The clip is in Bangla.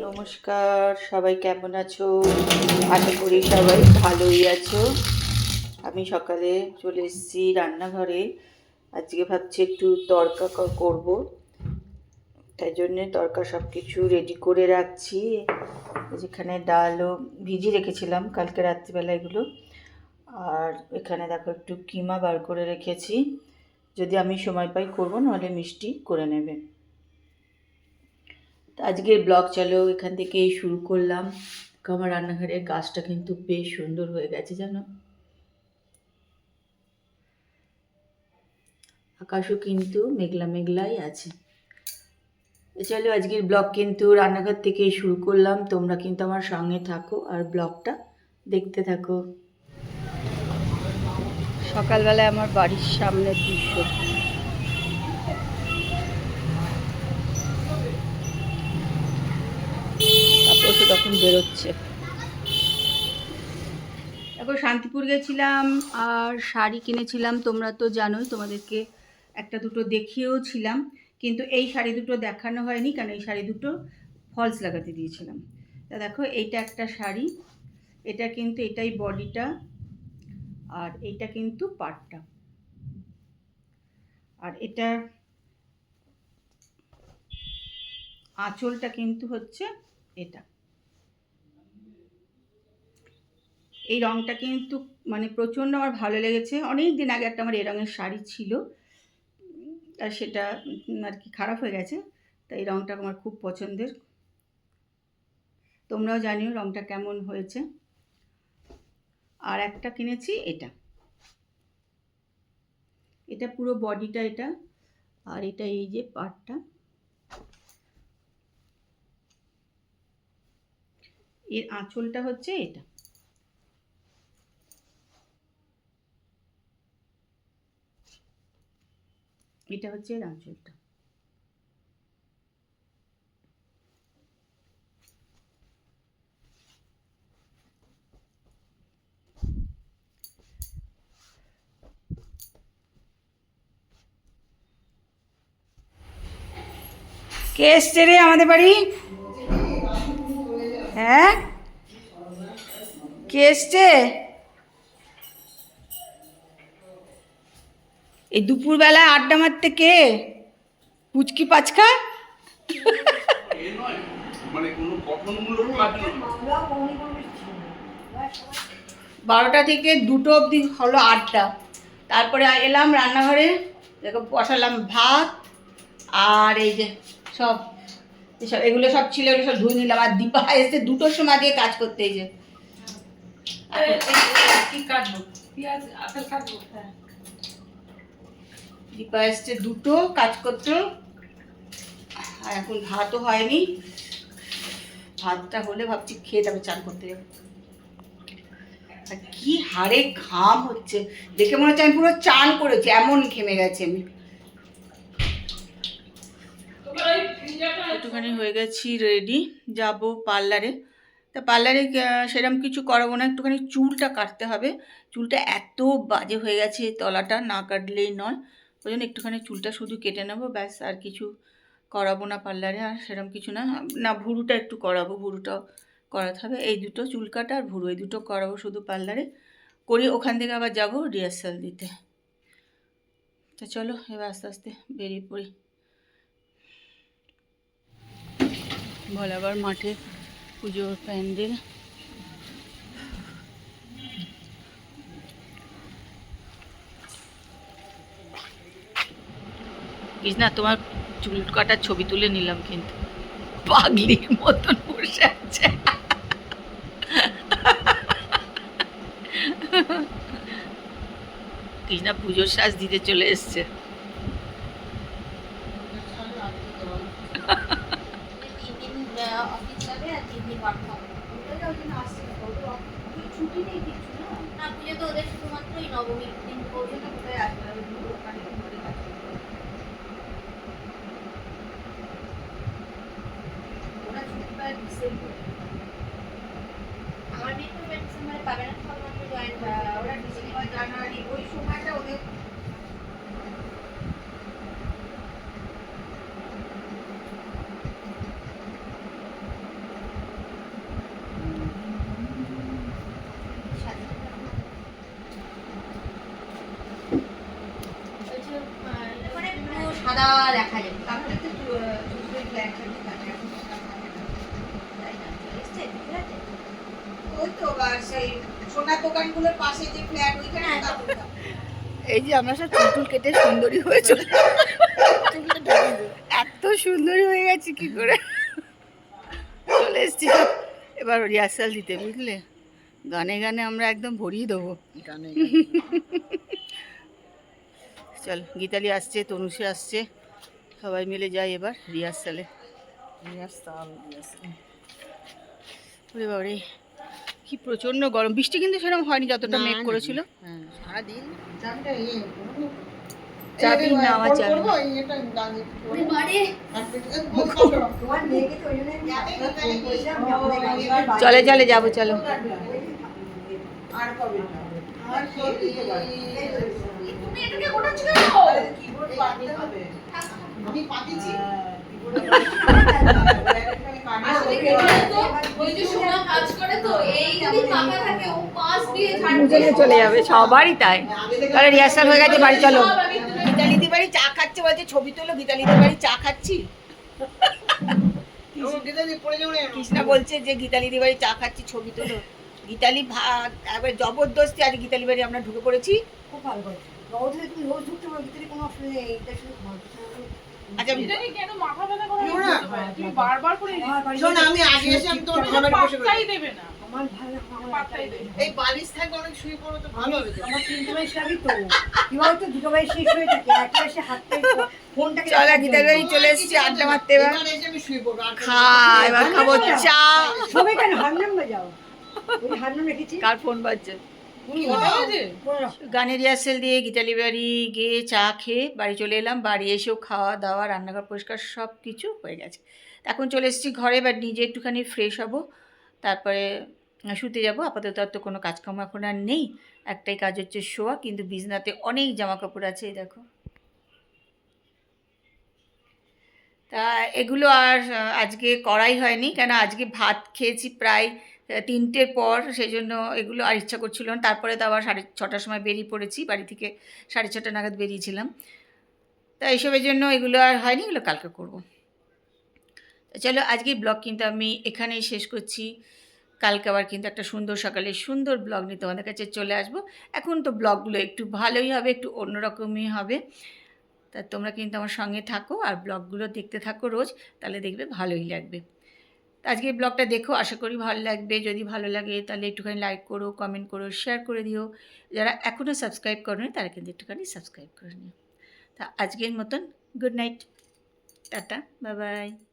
নমস্কার, সবাই কেমন আছো? আশা করি সবাই ভালোই আছো। আমি সকালে চলে এসেছি রান্নাঘরে। আজকে ভাবছি একটু তড়কা ক- করব। তাই জন্যে তড়কা সব কিছু রেডি করে রাখছি। যেখানে ডালও ভিজিয়ে রেখেছিলাম কালকে রাত্রিবেলা এগুলো। আর এখানে দেখো একটু কিমা বার করে রেখেছি। যদি আমি সময় পাই করব, নাহলে মিষ্টি করে নেবে। তো আজকের ব্লগ চলো, এখান থেকেই শুরু করলাম। আমার রান্নাঘরের গাছটা কিন্তু বেশ সুন্দর হয়ে গেছে, জানো? আকাশও কিন্তু মেঘলা মেঘলাই আছে। চলো, আজকের ব্লগ কিন্তু রান্নাঘর থেকেই শুরু করলাম। তোমরা কিন্তু আমার সঙ্গে থাকো আর ব্লগটা দেখতে থাকো। সকালবেলায় আমার বাড়ির সামনের দৃশ্য। তখন বেরোচ্ছে। এখন শান্তিপুর গেছিলাম আর শাড়ি কিনেছিলাম, তোমরা তো জানোই, তোমাদেরকে একটা দুটো দেখিয়েও ছিলাম কিন্তু এই শাড়ি দুটো দেখানো হয়নি, কারণ এই শাড়ি দুটো ফলস লাগাতে দিয়েছিলাম। তা দেখো, এইটা একটা শাড়ি, এটা কিন্তু এটাই বডিটা। আর এইটা কিন্তু পাটটা। আর এটা আঁচলটা কিন্তু হচ্ছে এটা। এই রঙটা কিন্তু মানে প্রচণ্ড আমার ভালো লেগেছে। অনেক দিন আগে একটা আমার এই রঙের শাড়ি ছিল, আর সেটা আর কি খারাপ হয়ে গেছে, তাই এই রঙটা আমার খুব পছন্দের। তোমরাও জানিও রঙটা কেমন হয়েছে। আর একটা কিনেছি এটা। এটা পুরো বডিটা এটা, আর এটা এই যে পার্টটা। এর আঁচলটা হচ্ছে এটা। এটা হচ্ছে এর আঁচলটা। কে এসছে রে আমাদের বাড়ি? হ্যাঁ? কে এসছে? এই দুপুরবেলায় আড্ডা মারতে কে? পুচকি পাচকা? বারোটা থেকে দুটো অবধি হলো আটটা তারপরে এলাম রান্নাঘরে, দেখো বসালাম ভাত, আর এই যে সব এসব এগুলো সব ছিল এগুলো সব ধুয়ে নিলাম। আর দীপা এসে দুটোর সময় দিয়ে কাজ করতে কাটবো? হ্যাঁ। দীপা এসছে দুটো কাজ করতে। আর এখন ভাতও হয়নি। ভাতটা হলে ভাবছি খেয়ে তারপর চান করতে যাব। আর কি হারে ঘাম হচ্ছে। দেখে মনে হচ্ছে আমি পুরো চান করেছি এমন ঘেমে গেছে আমি তোমার ওই ফ্রিজারটা একটুখানি হয়ে গেছি রেডি যাব পার্লারে তা পার্লারে সেরকম কিছু করাবো না, একটুখানি চুলটা কাটতে হবে। চুলটা এত বাজে হয়ে গেছে, তলাটা না কাটলেই নয়। ওই জন্য একটুখানি চুলটা শুধু কেটে নেব, ব্যাস, আর কিছু করাবো না পার্লারে আর সেরকম কিছু না। না, ভুরুটা একটু করাবো, ভুরুটাও করাতে হবে। এই দুটো চুল কাটা আর ভুরু, এই দুটো করাবো শুধু পার্লারে করি, ওখান থেকে আবার যাব রিহার্সাল দিতে। তা চলো, এবার আস্তে আস্তে বেরিয়ে পড়ি। ভোলাবার মাঠে পুজোর প্যান্ডেল। কৃষ্ণা, তোমার চুল কাটার ছবি তুলে নিলাম কিন্তু। পাগলির মতন বসে আছে। কৃষ্ণা পুজোর সাজ দিতে চলে এসছে তিন দিন অফিস যাবে আর তিন দিন ওয়ার্ক হবে ছুটি নেই কিছু না? পুজো তো ওদের শুধুমাত্রই নবমীর দিন পর্যন্ত কোথায় আসবে আর ওগুলো ওখানে ঘরে কাজ করবে। ওরা ছুটি পায় ডিসেম্বরে আমার মেয়ে তো এবার ডিসেম্বরে পাবে না সবেমাত্র জয়েন ওরা ডিসেম্বর জানুয়ারি ওই সময়টা ওদের সাদা দেখা যাবে তারপরে একটু চু- আহ, চুলচুলি black থাকে, তাকে এখন সাদা দেখা যাবে। তাই না? এসছে, ঠিক আছে? ওই তো আর সেই সোনার দোকানগুলোর পাশে যে ফ্ল্যাট ওইখানে হ্যাঁ। কাপড়টা। এই যে আমরা সব চুল কেটে সুন্দরী হয়েছিল এত সুন্দরী হয়ে গেছে কি করে? চলে এসছি। এবার রিহার্সাল দিতে বুঝলে? গানে গানে আমরা একদম ভরিয়ে দেবো। চল গীতালি আসছে তনুষে আসছে। সবাই মিলে যাই এবার রিহার্সালে। ওরে বাবারে কি প্রচণ্ড গরম। বৃষ্টি কিন্তু সেরকম হয়নি যতটা মেঘ করেছিল। সারাদিন। চাবি নেওয়া চাবি। চলে চলে যাব চলো। আর কবে? আর কি তুমি এটাকে গোটাচ্ছ কেন? কিবোর্ড হবে। আমি পাতিছি চলে যাবে সবারই তাই। তাহলে রিহার্সাল হয়ে গেছে বাড়ি চলো। গীতালিদি বাড়ি চা খাচ্ছে বলছে ছবি তোলো গীতালিদি বাড়ি চা খাচ্ছি। কৃষ্ণা বলছে যে গীতালিদি বাড়ি চা খাচ্ছি ছবি তোলো। গীতালি ভা- একবার জবরদস্তি আজ গীতালি বাড়ি আমরা ঢুকে পড়েছি। খুব ভালো করেছ। রোদে তুমি রোজ ঢুকতে পারো, ভিতরে কোনো অসুবিধা নেই। এটা শুধু ঘর। আচ্ছা কেন মাথা ব্যথা করে শোনো না। বসে? তুমি বারবার করে শোন আমি আগে এসে আমি তোমার ঘরে বসে পাত্তাই দেবে না আমার ভালো পাত্তাই দেবে এই বালিশ থাকবে অনেক শুয়ে পড়ো তো ভালো হবে আমার তিনটে মাস লাগে তো কি বলতো দুটো শেষ হয়ে থাকে একটা এসে হাতে ফোনটাকে চলো গীতালি বাড়ি চলে এসেছি আড্ডা মারতে এবার এবার এসে আমি শুয়ে পড়ব খা এবার খাব চা সবাই কেন হারনাম বাজাও ওই হারনাম রেখেছি কার ফোন বাজছে? গানের রিহার্সেল দিয়ে গীতালি বাড়ি গিয়ে চা খেয়ে বাড়ি চলে এলাম। বাড়ি এসেও খাওয়া দাওয়া রান্নাঘর পরিষ্কার সব কিছু হয়ে গেছে। এখন চলে এসেছি ঘরে বা নিজে একটুখানি ফ্রেশ হব। তারপরে শুতে যাব। আপাতত আর তো কোনো কাজকর্ম এখন আর নেই। একটাই কাজ হচ্ছে শোয়া কিন্তু বিছনাতে অনেক জামা কাপড় আছে দেখো। এগুলো আর আজকে করাই হয়নি। কেন আজকে ভাত খেয়েছি প্রায় তিনটের পর সেই জন্য এগুলো আর ইচ্ছা করছিল না। তারপরে তো আবার সাড়ে ছটার সময় বেরিয়ে পড়েছি, বাড়ি থেকে সাড়ে ছটা নাগাদ বেরিয়েছিলাম। তা এইসবের জন্য এগুলো আর হয়নি, এগুলো কালকে করব। চলো আজকে ব্লগ কিন্তু আমি এখানেই শেষ করছি। কালকে আবার কিন্তু একটা সুন্দর সকালে সুন্দর ব্লগ নিয়ে তোমাদের কাছে চলে আসব। এখন তো ব্লগগুলো একটু ভালোই হবে, একটু অন্যরকমই হবে। তা তোমরা কিন্তু আমার সঙ্গে থাকো আর ব্লগগুলো দেখতে থাকো রোজ, তাহলে দেখবে ভালোই লাগবে। আজকে ব্লগটা দেখো, আশা করি ভালো লাগবে। যদি ভালো লাগে, তাহলে একটুখানি লাইক করো কমেন্ট করো শেয়ার করে দিও। যারা এখনও সাবস্ক্রাইব করোনি, তারা কিন্তু একটুখানি সাবস্ক্রাইব করে নিও। তা আজকের মতন good night tata Babai bye